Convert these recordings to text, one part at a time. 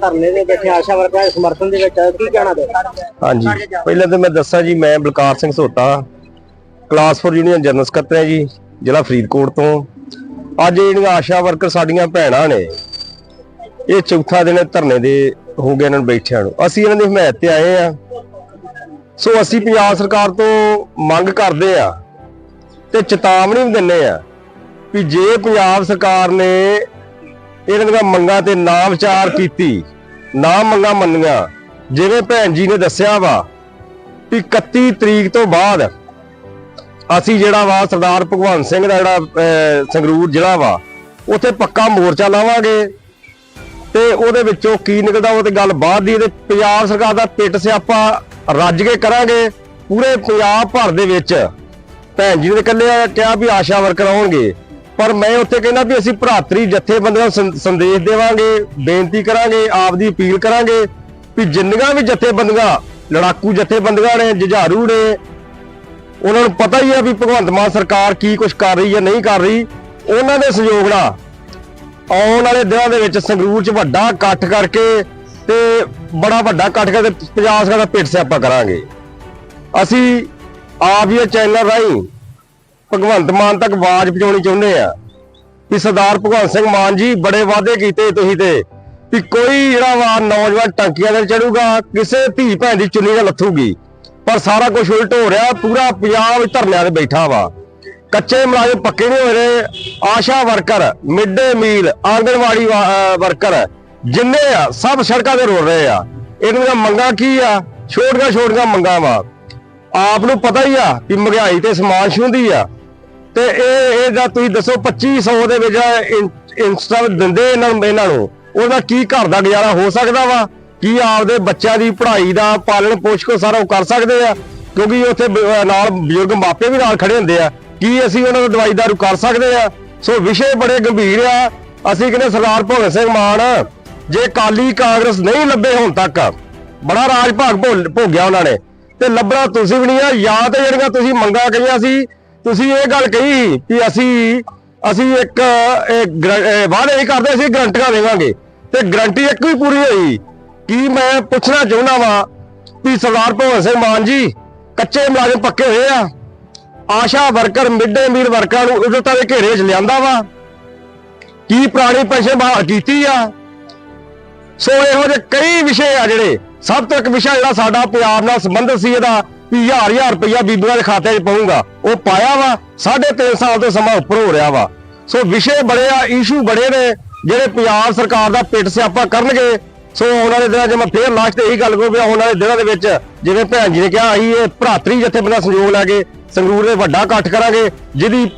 ਧਰਨੇ ਦੇ ਬੈਠੇ ਆਸ਼ਾ ਵਰਕਰਾਂ ਦੇ ਸਮਰਥਨ ਦੇ ਵਿੱਚ ਕੀ ਕਹਿਣਾ ਦੇ? ਹਾਂਜੀ। ਪਹਿਲਾਂ ਤਾਂ ਮੈਂ ਦੱਸਾਂ ਜੀ, ਮੈਂ Balkar Singh Sota class 4 union general ਸਕੱਤਰ ਹਾਂ ਜੀ, ਜ਼ਿਲ੍ਹਾ ਫਰੀਦਕੋਟ ਤੋਂ। ਅੱਜ ਜਿਹੜੀਆਂ ਆਸ਼ਾ ਵਰਕਰ ਸਾਡੀਆਂ ਭੈਣਾਂ ਨੇ, ਇਹ ਚੌਥਾ ਦਿਨ ਧਰਨੇ ਦੇ ਹੋ ਗਏ ਇਹਨਾਂ ਨੂੰ ਬੈਠਿਆਂ ਨੂੰ। ਅਸੀਂ ਇਹਨਾਂ ਦੀ ਹਮਾਇਤ ਤੇ ਆਏ ਆ ਸੋ ਅਸੀਂ ਪੰਜਾਬ ਸਰਕਾਰ ਤੋਂ ਮੰਗ ਕਰਦੇ ਆ ਤੇ ਚੇਤਾਵਨੀ ਵੀ ਦਿੰਨੇ ਆ ਵੀ ਜੇ ਪੰਜਾਬ ਸਰਕਾਰ ਨੇ ਇਹਨਾਂ ਦੀਆਂ ਮੰਗਾਂ ਤੇ ਨਾ ਵਿਚਾਰ ਕੀਤੀ, ਨਾ ਮੰਗਾਂ ਮੰਨੀਆਂ, ਜਿਵੇਂ ਭੈਣ ਜੀ ਨੇ ਦੱਸਿਆ ਵਾ ਵੀ 31 ਤਰੀਕ ਤੋਂ ਬਾਅਦ ਅਸੀਂ ਜਿਹੜਾ ਵਾ ਸਰਦਾਰ ਭਗਵੰਤ ਸਿੰਘ ਦਾ ਜਿਹੜਾ ਸੰਗਰੂਰ ਜ਼ਿਲ੍ਹਾ ਵਾ, ਉੱਥੇ ਪੱਕਾ ਮੋਰਚਾ ਲਾਵਾਂਗੇ। ਤੇ ਉਹਦੇ ਵਿੱਚੋਂ ਕੀ ਨਿਕਲਦਾ, ਉਹ ਤੇ ਗੱਲ ਬਾਅਦ ਦੀ, ਤੇ ਪੰਜਾਬ ਸਰਕਾਰ ਦਾ ਪਿੱਟ ਸਿਆਪਾ ਰੱਜ ਕੇ ਕਰਾਂਗੇ ਪੂਰੇ ਪੰਜਾਬ ਭਰ ਦੇ ਵਿੱਚ। ਭੈਣ ਜੀ ਨੇ ਇਕੱਲੇ ਕਿਹਾ ਵੀ ਆਸ਼ਾ ਵਰਕਰ ਆਉਣਗੇ। ਪਰ ਮੈਂ ਉੱਥੇ ਕਹਿੰਦਾ ਵੀ ਅਸੀਂ ਭਰਾਤਰੀ ਜਥੇਬੰਦੀਆਂ ਨੂੰ ਸੰਦੇਸ਼ ਦੇਵਾਂਗੇ, ਬੇਨਤੀ ਕਰਾਂਗੇ ਆਪ ਦੀ ਅਪੀਲ ਕਰਾਂਗੇ ਵੀ ਜਿੰਨੀਆਂ ਵੀ ਜਥੇਬੰਦੀਆਂ, ਲੜਾਕੂ ਜਥੇਬੰਦੀਆਂ ਨੇ, ਜੁਝਾਰੂ ਨੇ, ਉਹਨਾਂ ਨੂੰ ਪਤਾ ਹੀ ਹੈ ਵੀ ਭਗਵੰਤ ਮਾਨ ਸਰਕਾਰ ਕੀ ਕੁਝ ਕਰ ਰਹੀ ਹੈ, ਨਹੀਂ ਕਰ ਰਹੀ। ਉਹਨਾਂ ਦੇ ਸਹਿਯੋਗ ਨਾਲ ਆਉਣ ਵਾਲੇ ਦਿਨਾਂ ਦੇ ਵਿੱਚ ਸੰਗਰੂਰ 'ਚ ਵੱਡਾ ਇਕੱਠ ਕਰਕੇ ਤੇ ਬੜਾ ਵੱਡਾ ਇਕੱਠ ਕਰਕੇ ਪੰਜਾਬ ਸਰਕਾਰ ਦਾ ਪਿੱਟ ਸਿਆਪਾ ਕਰਾਂਗੇ। ਅਸੀਂ ਆਪ ਹੀ ਚੈਨਲ ਰਾਹੀਂ ਭਗਵੰਤ ਮਾਨ ਤੱਕ ਆਵਾਜ਼ ਪਹੁੰਚਾਉਣੀ ਚਾਹੁੰਦੇ ਆ ਕਿ ਸਰਦਾਰ ਭਗਵੰਤ ਸਿੰਘ ਮਾਨ ਜੀ ਬੜੇ ਵਾਅਦੇ ਕੀਤੇ ਤੁਸੀਂ ਤੇ ਕਿ ਕੋਈ ਜਿਹੜਾ ਵਾ ਨੌਜਵਾਨ ਟੰਕੀਆਂ ਤੇ ਚੜੂਗਾ, ਕਿਸੇ ਧੀ ਭੈਣ ਦੀ ਚੁੰਨੀ ਨਾਲ ਲੱਥੂਗੀ। ਪਰ ਸਾਰਾ ਕੁਝ ਉਲਟ ਹੋ ਰਿਹਾ, ਪੂਰਾ ਪੰਜਾਬ ਧਰਨਿਆਂ ਤੇ ਬੈਠਾ ਵਾ। ਕੱਚੇ ਮੁਲਾਜ਼ਮ ਪੱਕੇ ਨਹੀਂ ਹੋਏ ਰਹੇ Asha worker mid day meal, Anganwadi ਵਾ- ਵਰਕਰ ਜਿੰਨੇ ਆ, ਸਭ ਸੜਕਾਂ ਤੇ ਰੋਲ ਰਹੇ ਆ। ਇਹਨਾਂ ਦੀਆਂ ਮੰਗਾਂ ਕੀ ਆ? ਛੋਟੀਆਂ ਛੋਟੀਆਂ ਮੰਗਾਂ ਵਾ। ਆਪ ਨੂੰ ਪਤਾ ਹੀ ਆ ਕਿ ਮਹਿੰਗਾਈ ਤੇ ਸਮਾਨ ਛੂੰਦੀ ਆ। ਤੇ ਇਹ ਇਹ ਤੁਸੀਂ ਦੱਸੋ 2500 ਦੇ ਵਿੱਚ ਇੰਸਟਾ ਦਿੰਦੇ ਇਹਨਾਂ ਨੂੰ ਇਹਨਾਂ ਨੂੰ। ਉਹਦਾ ਕੀ ਘਰ ਦਾ ਗੁਜ਼ਾਰਾ ਹੋ ਸਕਦਾ ਵਾ? ਕੀ ਆਪਦੇ ਬੱਚਿਆਂ ਦੀ ਪੜ੍ਹਾਈ ਦਾ ਪਾਲਣ ਪੋਸ਼ ਸਾਰਾ ਉਹ ਕਰ ਸਕਦੇ ਆ? ਕਿਉਂਕਿ ਉੱਥੇ ਨਾਲ ਬਜ਼ੁਰਗ ਮਾਪੇ ਵੀ ਨਾਲ ਖੜੇ ਹੁੰਦੇ ਆ। ਕੀ ਅਸੀਂ ਉਹਨਾਂ ਨੂੰ ਦਵਾਈ ਦਾਰੂ ਕਰ ਸਕਦੇ ਆ? ਸੋ ਵਿਸ਼ੇ ਬੜੇ ਗੰਭੀਰ ਆ। ਅਸੀਂ ਕਹਿੰਦੇ ਸਰਦਾਰ ਭਗਤ ਸਿੰਘ ਮਾਨ ਜੇ ਕਾਲੀ ਕਾਂਗਰਸ ਨਹੀਂ ਲੱਭੇ ਹੁਣ ਤੱਕ, ਬੜਾ ਰਾਜ ਭਾਗ ਭੁੱਲ- ਭੋਗਿਆ ਉਹਨਾਂ ਨੇ। ਤੇ ਲੱਭਣਾ ਤੁਸੀਂ ਵੀ ਨਹੀਂ ਆ, ਜਾਂ ਤੇ ਜਿਹੜੀਆਂ ਤੁਸੀਂ ਮੰਗਾਂ ਕਹੀਆਂ ਸੀ, ਤੁਸੀਂ ਇਹ ਗੱਲ ਕਹੀ ਕਿ ਅਸੀਂ ਅਸੀਂ ਇੱਕ, ਇਹ ਵਾਅਦੇ ਹੀ ਕਰਦੇ, ਅਸੀਂ ਗਰੰਟੀਆਂ ਦੇਵਾਂਗੇ। ਤੇ ਗਰੰਟੀ ਇੱਕ ਵੀ ਪੂਰੀ ਹੋਈ ਕੀ ਮੈਂ ਪੁੱਛਣਾ ਚਾਹੁੰਦਾ ਵਾਂ ਵੀ ਸਰਦਾਰ ਭਗਵੰਤ ਸਿੰਘ ਮਾਨ ਜੀ, ਕੱਚੇ ਮੁਲਾਜ਼ਮ ਪੱਕੇ ਹੋਏ ਆ? ਆਸ਼ਾ ਵਰਕਰ, ਮਿਡ ਡੇ ਮੀਲ ਵਰਕਰਾਂ ਨੂੰ ਉਦਤਾਂ ਦੇ ਘੇਰੇ ਚ ਲਿਆਂਦਾ ਵਾ? ਕੀ ਪੁਰਾਣੀ ਪੈਸੇ ਬਹਾਲ ਕੀਤੀ ਆ? ਸੋ ਇਹੋ ਜਿਹੇ ਕਈ ਵਿਸ਼ੇ ਆ ਜਿਹੜੇ ਸਭ ਤੋਂ ਇੱਕ ਵਿਸ਼ਾ ਜਿਹੜਾ ਸਾਡਾ ਪੰਜਾਬ ਨਾਲ ਸੰਬੰਧਿਤ ਸੀ, ਇਹਦਾ ਵੀ ਹਜ਼ਾਰ ਹਜ਼ਾਰ ਰੁਪਈਆ ਬੀਬੀਆਂ ਦੇ ਖਾਤੇ 'ਚ ਪਊਗਾ। ਉਹ ਪਾਇਆ ਵਾ, ਸਾਢੇ ਤਿੰਨ ਸਾਲ ਤੋਂ ਸਮਾਂ ਉੱਪਰ ਹੋ ਰਿਹਾ ਵਾ। ਸੋ ਵਿਸ਼ੇ ਬੜੇ ਆ ਇਸ਼ੂ ਬੜੇ ਨੇ, ਜਿਹੜੇ ਪੰਜਾਬ ਸਰਕਾਰ ਦਾ ਪਿੱਟ ਸਿਆਪਾ ਕਰਨਗੇ। ਸੋ ਉਹਨਾਂ ਦੇ ਦਿਨਾਂ 'ਚ ਮੈਂ ਫੇਰ ਲਾਸਟ ਤੇ ਇਹੀ ਗੱਲ ਕਰੂ ਵੀ ਆਉਣ ਵਾਲੇ ਦਿਨਾਂ ਦੇ ਵਿੱਚ ਜਿਵੇਂ ਭੈਣ ਜੀ ਨੇ ਕਿਹਾ, ਅਸੀਂ ਇਹ ਭਰਾਤਰੀ ਜਥੇਬੰਦੀਆਂ ਸੰਯੋਗ ਲਾ ਕੇ ਸੰਗਰੂਰ ਦੇ ਵੱਡਾ ਇਕੱਠ ਕਰਾਂਗੇ, ਜਿਹਦੀ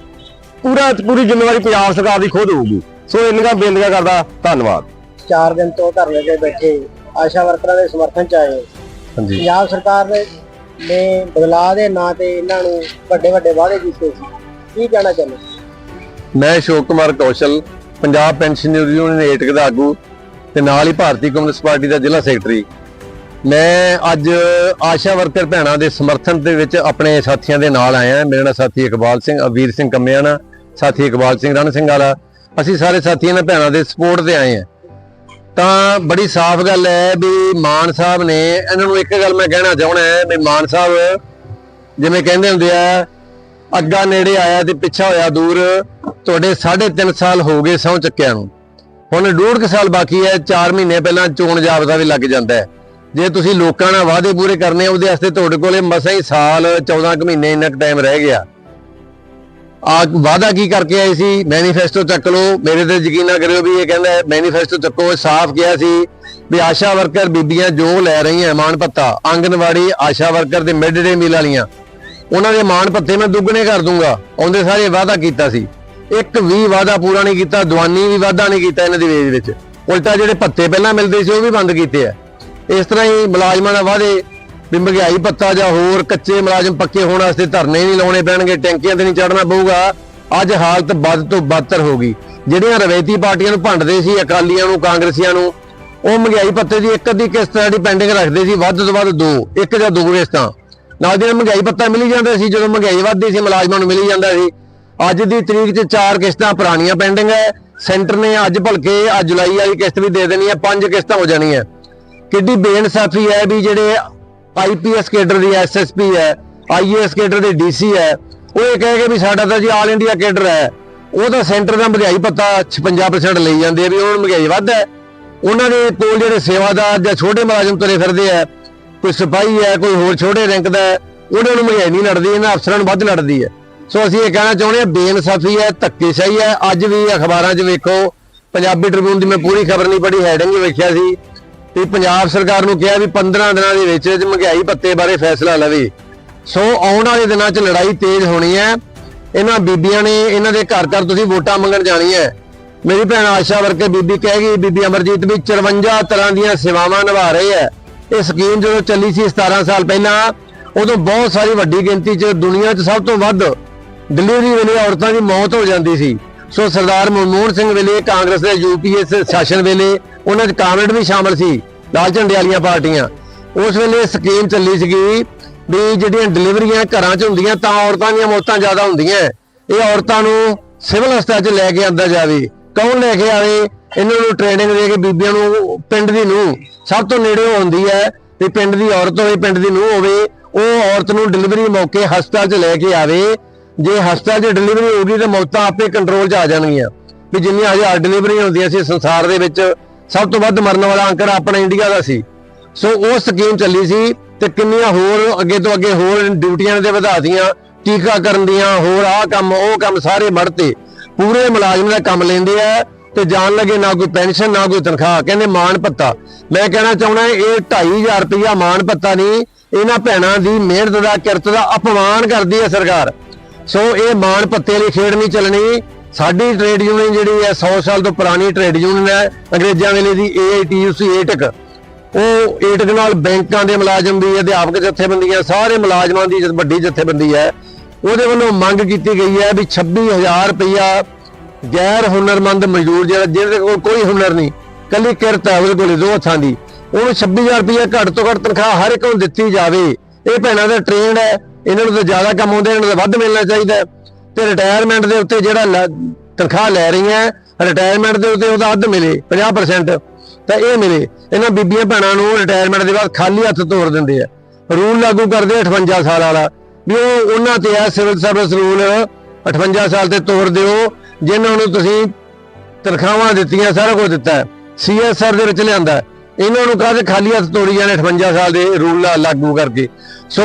ਪੂਰਾ, ਪੂਰੀ ਜ਼ਿੰਮੇਵਾਰੀ ਪੰਜਾਬ ਸਰਕਾਰ ਦੀ ਖੁਦ ਹੋਊਗੀ। ਸੋ ਇੰਨੀਆਂ ਬੇਨਤੀਆਂ ਕਰਦਾ, ਧੰਨਵਾਦ। 4 ਦਿਨ ਤੋਂ ਧਰਨੇ ਤੇ ਬੈਠੇ ਆਸ਼ਾ ਵਰਕਰਾਂ ਦੇ ਸਮਰਥਨ ਚ ਆਏ। ਹੋ। ਹਾਂਜੀ। ਪੰਜਾਬ ਸਰਕਾਰ ਨੇ ਨੇ ਬਦਲਾਅ ਦੇ ਨਾਂ ਤੇ ਇਹਨਾਂ ਨੂੰ ਵੱਡੇ ਵੱਡੇ ਵਾਅਦੇ ਕੀਤੇ ਸੀ। ਕੀ ਕਹਿਣਾ ਚਾਹੁੰਦੇ ਮੈਂ Ashok Kumar Kaushal Punjab pension union AITUC ਦਾ ਆਗੂ ਤੇ ਨਾਲ ਹੀ ਭਾਰਤੀ ਕਮਿਊਨਿਸਟ ਪਾਰਟੀ ਦਾ ਜ਼ਿਲ੍ਹਾ ਸੈਕਟਰੀ। ਮੈਂ ਅੱਜ ਆਸ਼ਾ ਵਰਕਰ ਭੈਣਾਂ ਦੇ ਸਮਰਥਨ ਦੇ ਵਿੱਚ ਆਪਣੇ ਸਾਥੀਆਂ ਦੇ ਨਾਲ ਆਇਆ। ਮੇਰੇ ਨਾਲ ਸਾਥੀ ਇਕਬਾਲ ਸਿੰਘ ਅਵੀਰ ਸਿੰਘ ਕੰਮਿਆਣਾ ਸਾਥੀ ਇਕਬਾਲ ਸਿੰਘ ਰਣ ਸਿੰਘ ਵਾਲਾ। ਅਸੀਂ ਸਾਰੇ ਸਾਥੀਆਂ ਨੇ ਭੈਣਾਂ ਦੇ ਸਪੋਰਟ ਤੇ ਆਏ ਆ ਤਾਂ ਬੜੀ ਸਾਫ਼ ਗੱਲ ਹੈ ਵੀ ਮਾਨ ਸਾਹਿਬ ਨੇ ਇਹਨਾਂ ਨੂੰ ਇੱਕ ਗੱਲ ਮੈਂ ਕਹਿਣਾ ਚਾਹਣਾ ਹੈ ਵੀ ਮਾਨ ਸਾਹਿਬ ਜਿਵੇਂ ਕਹਿੰਦੇ ਹੁੰਦੇ ਆ, ਅੱਗਾ ਨੇੜੇ ਆਇਆ ਤੇ ਪਿੱਛਾ ਹੋਇਆ ਦੂਰ, ਤੁਹਾਡੇ 3.5 ਸਾਲ ਹੋ ਗਏ ਸਹੁੰ ਚੱਕਿਆਂ ਨੂੰ। ਹੁਣ ਡੂਢ ਕੁ ਸਾਲ ਬਾਕੀ ਹੈ 4 ਮਹੀਨੇ ਪਹਿਲਾਂ ਚੋਣ ਜਾਬਤਾ ਵੀ ਲੱਗ ਜਾਂਦਾ ਹੈ। ਜੇ ਤੁਸੀਂ ਲੋਕਾਂ ਨਾਲ ਵਾਅਦੇ ਪੂਰੇ ਕਰਨੇ ਆ, ਉਹਦੇ ਵਾਸਤੇ ਤੁਹਾਡੇ ਕੋਲੇ ਮਸਾਂ ਹੀ ਸਾਲ 14 ਕੁ ਮਹੀਨੇ ਇੰਨਾ ਕੁ ਟਾਈਮ ਰਹਿ ਗਿਆ। ਆ ਵਾਅਦਾ ਕੀ ਕਰਕੇ ਆਏ ਸੀ? ਮੈਨੀਫੈਸਟੋ ਚੱਕ ਲਓ। ਮੇਰੇ ਤੇ ਯਕੀਨ ਨਾ ਕਰਿਓ ਵੀ ਇਹ ਕਹਿੰਦਾ ਮੈਨੀਫੈਸਟੋ ਚੱਕੋ। ਸਾਫ਼ ਕਿਹਾ ਸੀ ਵੀ ਆਸ਼ਾ ਵਰਕਰ ਬੀਬੀਆਂ ਜੋ ਲੈ ਰਹੀਆਂ ਮਾਣ ਪੱਤਾ ਆਂਗਨਵਾੜੀ ਆਸ਼ਾ ਵਰਕਰ ਦੇ ਮਿਡ ਡੇ ਮੀਲ ਵਾਲੀਆਂ। ਉਹਨਾਂ ਦੇ ਮਾਣ ਭੱਤੇ ਮੈਂ ਦੁੱਗਣੇ ਕਰ ਦੂੰਗਾ। ਆਉਂਦੇ ਸਾਰੇ ਵਾਅਦਾ ਕੀਤਾ ਸੀ। ਇੱਕ ਵੀ ਵਾਅਦਾ ਪੂਰਾ ਨਹੀਂ ਕੀਤਾ, ਦਵਾਨੀ ਵੀ ਵਾਅਦਾ ਨਹੀਂ ਕੀਤਾ ਇਹਨਾਂ ਦੀ ਵੇਜ ਵਿੱਚ। ਉਲਟਾ ਜਿਹੜੇ ਭੱਤੇ ਪਹਿਲਾਂ ਮਿਲਦੇ ਸੀ, ਉਹ ਵੀ ਬੰਦ ਕੀਤੇ ਆ। ਇਸ ਤਰ੍ਹਾਂ ਹੀ ਮੁਲਾਜ਼ਮਾਂ ਦਾ ਵਾਅਦੇ ਵੀ ਮਹਿੰਗਾਈ ਭੱਤਾ ਜਾਂ ਹੋਰ ਕੱਚੇ ਮੁਲਾਜ਼ਮ ਪੱਕੇ ਹੋਣ ਵਾਸਤੇ ਧਰਨੇ ਨਹੀਂ ਲਾਉਣੇ ਪੈਣਗੇ, ਟੈਂਕੀਆਂ ਤੇ ਨਹੀਂ ਚੜਨਾ ਪਊਗਾ। ਅੱਜ ਹਾਲਤ ਵੱਧ ਤੋਂ ਬਦਤਰ ਹੋ ਗਈ। ਜਿਹੜੀਆਂ ਰਵੈਤੀ ਪਾਰਟੀਆਂ ਨੂੰ ਭੰਡਦੇ ਸੀ, ਅਕਾਲੀਆਂ ਨੂੰ, ਕਾਂਗਰਸੀਆਂ ਨੂੰ, ਉਹ ਮਹਿੰਗਾਈ ਭੱਤੇ ਦੀ ਇੱਕ ਅੱਧੀ ਕਿਸ਼ਤ ਸਾਡੀ ਪੈਂਡਿੰਗ ਰੱਖਦੇ ਸੀ, ਵੱਧ ਤੋਂ ਵੱਧ ਦੋ, ਇੱਕ ਜਾਂ ਦੋ ਕਿਸ਼ਤਾਂ। ਨਾਲ ਜਿਹੜਾ ਮਹਿੰਗਾਈ ਭੱਤਾ ਮਿਲੀ ਜਾਂਦਾ ਸੀ, ਜਦੋਂ ਮਹਿੰਗਾਈ ਵੱਧਦੀ ਸੀ, ਮੁਲਾਜ਼ਮਾਂ ਨੂੰ ਮਿਲੀ ਜਾਂਦਾ ਸੀ, ਅੱਜ ਦੀ ਤਰੀਕ 'ਚ ਚਾਰ ਕਿਸ਼ਤਾਂ ਪੁਰਾਣੀਆਂ ਪੈਂਡਿੰਗ ਹੈ ਸੈਂਟਰ ਨੇ ਅੱਜ ਭਲਕੇ, ਅੱਜ ਜੁਲਾਈ ਵਾਲੀ ਕਿਸ਼ਤ ਵੀ ਦੇ ਦੇਣੀ ਹੈ ਪੰਜ ਕਿਸ਼ਤਾਂ ਹੋ ਜਾਣੀਆਂ। ਕਿੱਡੀ ਬੇਇਨਸਾਫੀ ਹੈ ਵੀ ਜਿਹੜੇ ਆਈਪੀਐਸ ਕੇਡਰ ਦੀ ਐਸਐਸਪੀ ਹੈ ਆਈਏਐਸ ਕੇਡਰ ਦੇ ਡੀਸੀ ਹੈ। ਉਹ ਇਹ ਕਹਿ ਕੇ ਵੀ ਸਾਡਾ ਤਾਂ ਜੀ ਆਲ ਇੰਡੀਆ ਕੇਡਰ ਹੈ। ਉਹ ਤਾਂ ਸੈਂਟਰ ਦਾ ਮਹਿੰਗਾਈ ਪੱਤਾ 56% ਲਈ ਜਾਂਦੇ ਆ ਵੀ ਉਹਨਾਂ ਨੂੰ ਮਹਿੰਗਾਈ ਵੱਧ ਹੈ। ਉਹਨਾਂ ਦੇ ਕੋਲ ਜਿਹੜੇ ਸੇਵਾਦਾਰ ਜਾਂ ਛੋਟੇ ਮੁਲਾਜ਼ਮ ਤੁਰੇ ਫਿਰਦੇ ਆ, ਕੋਈ ਸਿਪਾਹੀ ਹੈ, ਕੋਈ ਹੋਰ ਛੋਟੇ ਰੈਂਕ ਦਾ ਉਹਨਾਂ ਨੂੰ ਮਹਿੰਗਾਈ ਨਹੀਂ ਲੜਦੀ, ਇਹਨਾਂ ਅਫਸਰਾਂ ਨੂੰ ਵੱਧ ਲੜਦੀ ਹੈ। ਸੋ ਅਸੀਂ ਇਹ ਕਹਿਣਾ ਚਾਹੁੰਦੇ ਹਾਂ, ਬੇਇਨਸਾਫੀ ਹੈ, ਧੱਕੇਸ਼ਾਹੀ ਹੈ। ਅੱਜ ਵੀ ਅਖਬਾਰਾਂ 'ਚ ਵੇਖੋ, ਪੰਜਾਬੀ ਟ੍ਰਿਬਿਊਨ ਦੀ ਮੈਂ ਪੂਰੀ ਖਬਰ ਨਹੀਂ ਪੜ੍ਹੀ, ਹੈਡਿੰਗ ਵੇਖਿਆ ਸੀ। ਵੀ ਪੰਜਾਬ ਸਰਕਾਰ ਨੂੰ ਕਿਹਾ ਵੀ 15 ਦਿਨਾਂ ਦੇ ਵਿੱਚ ਇਹ ਮਹਿੰਗਾਈ ਪੱਤੇ ਬਾਰੇ ਫੈਸਲਾ ਲਵੇ। ਸੋ ਆਉਣ ਵਾਲੇ ਦਿਨਾਂ 'ਚ ਲੜਾਈ ਤੇਜ਼ ਹੋਣੀ ਹੈ। ਇਹਨਾਂ ਬੀਬੀਆਂ ਨੇ, ਇਹਨਾਂ ਦੇ ਘਰ ਘਰ ਤੁਸੀਂ ਵੋਟਾਂ ਮੰਗਣ ਜਾਣੀ ਹੈ। ਮੇਰੀ ਭੈਣ ਆਸ਼ਾ ਵਰਕੇ ਬੀਬੀ ਕਹਿ ਗਈ, ਬੀਬੀ ਅਮਰਜੀਤ ਵੀ 54 ਤਰ੍ਹਾਂ ਦੀਆਂ ਸੇਵਾਵਾਂ ਨਿਭਾ ਰਹੇ ਹੈ। ਇਹ ਸਕੀਮ ਜਦੋਂ ਚੱਲੀ ਸੀ 17 ਸਾਲ ਪਹਿਲਾਂ, ਉਦੋਂ ਬਹੁਤ ਸਾਰੀ ਵੱਡੀ ਗਿਣਤੀ 'ਚ ਦੁਨੀਆ 'ਚ ਸਭ ਤੋਂ ਵੱਧ ਡਿਲੀਵਰੀ ਵੇਲੇ ਔਰਤਾਂ ਦੀ ਮੌਤ ਹੋ ਜਾਂਦੀ ਸੀ। ਸੋ ਸਰਦਾਰ ਮਨਮੋਹਨ ਸਿੰਘ ਵੇਲੇ, ਕਾਂਗਰਸ ਦੇ ਯੂਪੀਏ ਸ਼ਾਸਨ ਵੇਲੇ ਉਹਨਾਂ 'ਚ ਕਾਮਰੇਡ ਵੀ ਸ਼ਾਮਲ ਸੀ, ਲਾਲ ਝੰਡੇ ਵਾਲੀਆਂ ਪਾਰਟੀਆਂ। ਉਸ ਵੇਲੇ ਸਕੀਮ ਚੱਲੀ ਸੀਗੀ ਵੀ ਜਿਹੜੀਆਂ ਡਿਲੀਵਰੀਆਂ ਘਰਾਂ 'ਚ ਹੁੰਦੀਆਂ ਤਾਂ ਔਰਤਾਂ ਦੀਆਂ ਮੌਤਾਂ ਜ਼ਿਆਦਾ ਹੁੰਦੀਆਂ। ਇਹ ਔਰਤਾਂ ਨੂੰ ਸਿਵਲ ਹਸਪਤਾਲ 'ਚ ਲੈ ਕੇ ਆਂਦਾ ਜਾਵੇ। ਕੌਣ ਲੈ ਕੇ ਆਵੇ? ਇਹਨਾਂ ਨੂੰ ਟ੍ਰੇਨਿੰਗ ਦੇ ਕੇ ਬੀਬੀਆਂ ਨੂੰ, ਪਿੰਡ ਦੀ ਨੂੰ। ਸਭ ਤੋਂ ਨੇੜੇ ਹੁੰਦੀ ਹੈ ਵੀ ਪਿੰਡ ਦੀ ਔਰਤ ਹੋਵੇ, ਪਿੰਡ ਦੀ ਨੂੰ ਹੋਵੇ, ਉਹ ਔਰਤ ਨੂੰ ਡਿਲੀਵਰੀ ਮੌਕੇ ਹਸਪਤਾਲ 'ਚ ਲੈ ਕੇ ਆਵੇ। ਜੇ ਹਸਪਤਾਲ 'ਚ ਡਿਲੀਵਰੀ ਹੋ ਗਈ ਤਾਂ ਮੌਤਾਂ ਆਪੇ ਕੰਟਰੋਲ 'ਚ ਆ ਜਾਣਗੀਆਂ। ਵੀ ਜਿੰਨੀਆਂ ਹਜ਼ਾਰ ਡਿਲੀਵਰੀਆਂ ਹੁੰਦੀਆਂ ਸੀ ਸੰਸਾਰ ਦੇ ਵਿੱਚ ਸਭ ਤੋਂ ਵੱਧ ਮਰਨ ਵਾਲਾ ਅੰਕੜਾ ਆਪਣਾ ਇੰਡੀਆ ਦਾ ਸੀ। ਸੋ ਉਹ ਸਕੀਮ ਚੱਲੀ ਸੀ ਤੇ ਕਿੰਨੀਆਂ ਹੋਰ ਅੱਗੇ ਤੋਂ ਅੱਗੇ ਹੋਰ ਡਿਊਟੀਆਂ ਦੇ ਵਧਾਤੀਆਂ ਟੀਕਾਕਰਨ ਦੀਆਂ, ਹੋਰ ਆਹ ਕੰਮ, ਉਹ ਕੰਮ ਸਾਰੇ ਮੜਤੇ ਪੂਰੇ ਮੁਲਾਜ਼ਮ ਦਾ ਕੰਮ ਲੈਂਦੇ ਆ ਤੇ ਜਾਣ ਲੱਗੇ ਨਾ ਕੋਈ ਪੈਨਸ਼ਨ, ਨਾ ਕੋਈ ਤਨਖਾਹ, ਕਹਿੰਦੇ ਮਾਣ ਭੱਤਾ। ਮੈਂ ਕਹਿਣਾ ਚਾਹੁੰਦਾ ਇਹ 2500 ਰੁਪਇਆ ਮਾਣ ਭੱਤਾ ਨਹੀਂ, ਇਹਨਾਂ ਭੈਣਾਂ ਦੀ ਮਿਹਨਤ ਦਾ, ਕਿਰਤ ਦਾ ਅਪਮਾਨ ਕਰਦੀ ਹੈ ਸਰਕਾਰ। ਸੋ ਇਹ ਮਾਣ ਭੱਤੇ ਵਾਲੀ ਖੇਡ ਨਹੀਂ ਚੱਲਣੀ। ਸਾਡੀ ਟ੍ਰੇਡ ਯੂਨੀਅਨ ਜਿਹੜੀ ਹੈ 100 ਸਾਲ ਤੋਂ ਪੁਰਾਣੀ ਟ੍ਰੇਡ ਯੂਨੀਅਨ ਹੈ, ਅੰਗਰੇਜ਼ਾਂ ਵੇਲੇ ਦੀ AITUC ਏਟਕ। ਉਹ ਏਟਕ ਨਾਲ ਬੈਂਕਾਂ ਦੇ ਮੁਲਾਜ਼ਮ ਵੀ, ਅਧਿਆਪਕ ਜਥੇਬੰਦੀਆਂ, ਸਾਰੇ ਮੁਲਾਜ਼ਮਾਂ ਦੀ ਵੱਡੀ ਜਥੇਬੰਦੀ ਹੈ, ਉਹਦੇ ਵੱਲੋਂ ਮੰਗ ਕੀਤੀ ਗਈ ਹੈ ਵੀ 26000 ਰੁਪਇਆ ਗੈਰ ਹੁਨਰਮੰਦ ਮਜ਼ਦੂਰ ਜਿਹੜਾ, ਜਿਹਦੇ ਕੋਲ ਕੋਈ ਹੁਨਰ ਨਹੀਂ, ਕੱਲੀ ਕਿਰਤ ਹੈ, ਉਹਦੇ ਕੋਲ ਦੋ ਹੱਥਾਂ ਦੀ। ਉਹਨੂੰ 26000 ਰੁਪਇਆ ਘੱਟ ਤੋਂ ਘੱਟ ਤਨਖਾਹ ਹਰ ਇੱਕ ਨੂੰ ਦਿੱਤੀ ਜਾਵੇ। ਇਹ ਭੈਣਾਂ ਦਾ ਟ੍ਰੇਨਡ ਹੈ, ਇਹਨਾਂ ਨੂੰ ਤਾਂ ਜ਼ਿਆਦਾ ਕੰਮ ਆਉਂਦੇ, ਇਹਨਾਂ ਨੂੰ ਤਾਂ ਵੱਧ ਮਿਲਣਾ ਚਾਹੀਦਾ ਤੇ ਰਿਟਾਇਰਮੈਂਟ ਦੇ ਉੱਤੇ ਜਿਹੜਾ ਲ- ਤਨਖਾਹ ਲੈ ਰਹੀਆਂ ਰਿਟਾਇਰਮੈਂਟ ਦੇ ਉੱਤੇ ਉਹਦਾ ਅੱਧ ਮਿਲੇ 50% ਤਾਂ ਇਹ ਮਿਲੇ। ਇਹਨਾਂ ਬੀਬੀਆਂ ਭੈਣਾਂ ਨੂੰ ਰਿਟਾਇਰਮੈਂਟ ਦੇ ਬਾਅਦ ਖਾਲੀ ਹੱਥ ਤੋੜ ਦਿੰਦੇ ਆ। ਰੂਲ ਲਾਗੂ ਕਰਦੇ ਆ 58 ਸਾਲ ਵਾਲਾ। ਵੀ ਉਹ ਉਹਨਾਂ ਤੇ ਆ ਸਿਵਲ ਸਰਵਿਸ ਰੂਲ 58 ਸਾਲ ਤੇ ਤੋੜ ਦਿਓ, ਜਿਨ੍ਹਾਂ ਨੂੰ ਤੁਸੀਂ ਤਨਖਾਹਾਂ ਦਿੱਤੀਆਂ, ਸਾਰਾ ਕੁਝ ਦਿੱਤਾ। ਸੀਐਸਆਰ ਦੇ ਵਿੱਚ ਲਿਆਂਦਾ। ਇਹਨਾਂ ਨੂੰ ਕਾਹਦੇ ਖਾਲੀ ਹੱਥ ਤੋੜੀ ਜਾਣੇ 58 ਸਾਲ ਦੇ ਰੂਲ ਲਾਗੂ ਕਰਕੇ। ਸੋ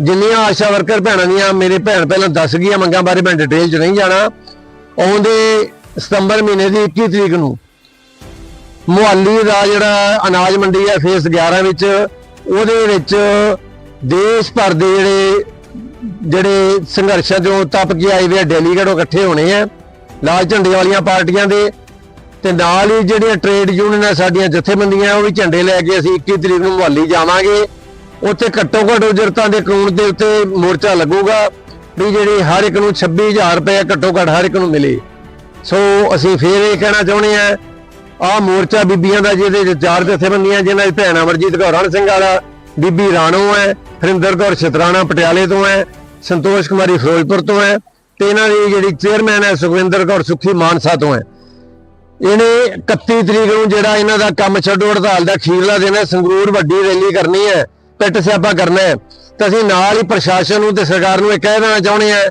ਜਿੰਨੀਆਂ ਆਸ਼ਾ ਵਰਕਰ ਭੈਣਾਂ ਦੀਆਂ ਮੇਰੇ ਭੈਣ ਪਹਿਲਾਂ ਦੱਸ ਗਈਆਂ ਮੰਗਾਂ ਬਾਰੇ ਮੈਂ ਡਿਟੇਲ 'ਚ ਨਹੀਂ ਜਾਣਾ। ਆਉਂਦੇ ਸਤੰਬਰ ਮਹੀਨੇ ਦੀ 21 ਤਰੀਕ ਨੂੰ ਮੁਹੱਲੀ ਦਾ ਜਿਹੜਾ ਅਨਾਜ ਮੰਡੀ ਹੈ ਫੇਸ 11 ਵਿੱਚ, ਉਹਦੇ ਵਿੱਚ ਦੇਸ਼ ਭਰ ਦੇ ਜਿਹੜੇ ਜਿਹੜੇ ਸੰਘਰਸ਼ਾਂ ਜੋ ਤਪ ਕੇ ਆਏ ਹੋਏ ਡੈਲੀਗੇਟ ਇਕੱਠੇ ਹੋਣੇ ਆ। ਲਾਲ ਝੰਡੇ ਵਾਲੀਆਂ ਪਾਰਟੀਆਂ ਦੇ ਤੇ ਨਾਲ ਹੀ ਜਿਹੜੀਆਂ ਟ੍ਰੇਡ ਯੂਨੀਅਨਾਂ ਸਾਡੀਆਂ ਜਥੇਬੰਦੀਆਂ, ਉਹ ਵੀ ਝੰਡੇ ਲੈ ਕੇ ਅਸੀਂ 21 ਤਰੀਕ ਨੂੰ ਮੁਹੱਲੀ ਜਾਵਾਂਗੇ। ਉੱਥੇ ਘੱਟੋ ਘੱਟ ਉਜਰਤਾਂ ਦੇ ਕਾਨੂੰਨ ਦੇ ਉੱਤੇ ਮੋਰਚਾ ਲੱਗੂਗਾ ਵੀ ਜਿਹੜੀ ਹਰ ਇੱਕ ਨੂੰ 26000 ਰੁਪਏ ਘੱਟੋ ਘੱਟ ਹਰ ਇੱਕ ਨੂੰ ਮਿਲੇ। ਸੋ ਅਸੀਂ ਫੇਰ ਇਹ ਕਹਿਣਾ ਚਾਹੁੰਦੇ ਆ ਆਹ ਮੋਰਚਾ ਬੀਬੀਆਂ ਦਾ ਜਿਹਦੇ ਚਾਰ ਜਥੇਬੰਦੀਆਂ ਜਿਨ੍ਹਾਂ ਦੀ ਭੈਣ ਅਮਰਜੀਤ ਕੌਰ, ਰਣ ਸਿੰਘ ਵਾਲਾ, ਬੀਬੀ ਰਾਣੋ ਹੈ, ਹਰਿੰਦਰ ਕੌਰ ਛਤਰਾਣਾ ਪਟਿਆਲੇ ਤੋਂ ਹੈ, ਸੰਤੋਸ਼ ਕੁਮਾਰੀ ਫਿਰੋਜ਼ਪੁਰ ਤੋਂ ਹੈ ਤੇ ਇਹਨਾਂ ਦੀ ਜਿਹੜੀ ਚੇਅਰਮੈਨ ਹੈ ਸੁਖਵਿੰਦਰ ਕੌਰ ਸੁਖੀ ਮਾਨਸਾ ਤੋਂ ਹੈ। ਇਹਨੇ 31 ਤਰੀਕ ਨੂੰ ਜਿਹੜਾ ਇਹਨਾਂ ਦਾ ਕੰਮ ਛੱਡੋ, ਹੜਤਾਲ ਦਾ ਅਖੀਰਲਾ ਦਿਨ ਹੈ, ਸੰਗਰੂਰ ਵੱਡੀ ਰੈਲੀ ਕਰਨੀ ਹੈ, ਪਿੱਟ ਸਿਆਪਾ ਕਰਨਾ ਹੈ। ਤਾਂ ਅਸੀਂ ਨਾਲ ਹੀ ਪ੍ਰਸ਼ਾਸਨ ਨੂੰ ਤੇ ਸਰਕਾਰ ਨੂੰ ਇਹ ਕਹਿ ਦੇਣਾ ਚਾਹੁੰਦੇ ਆ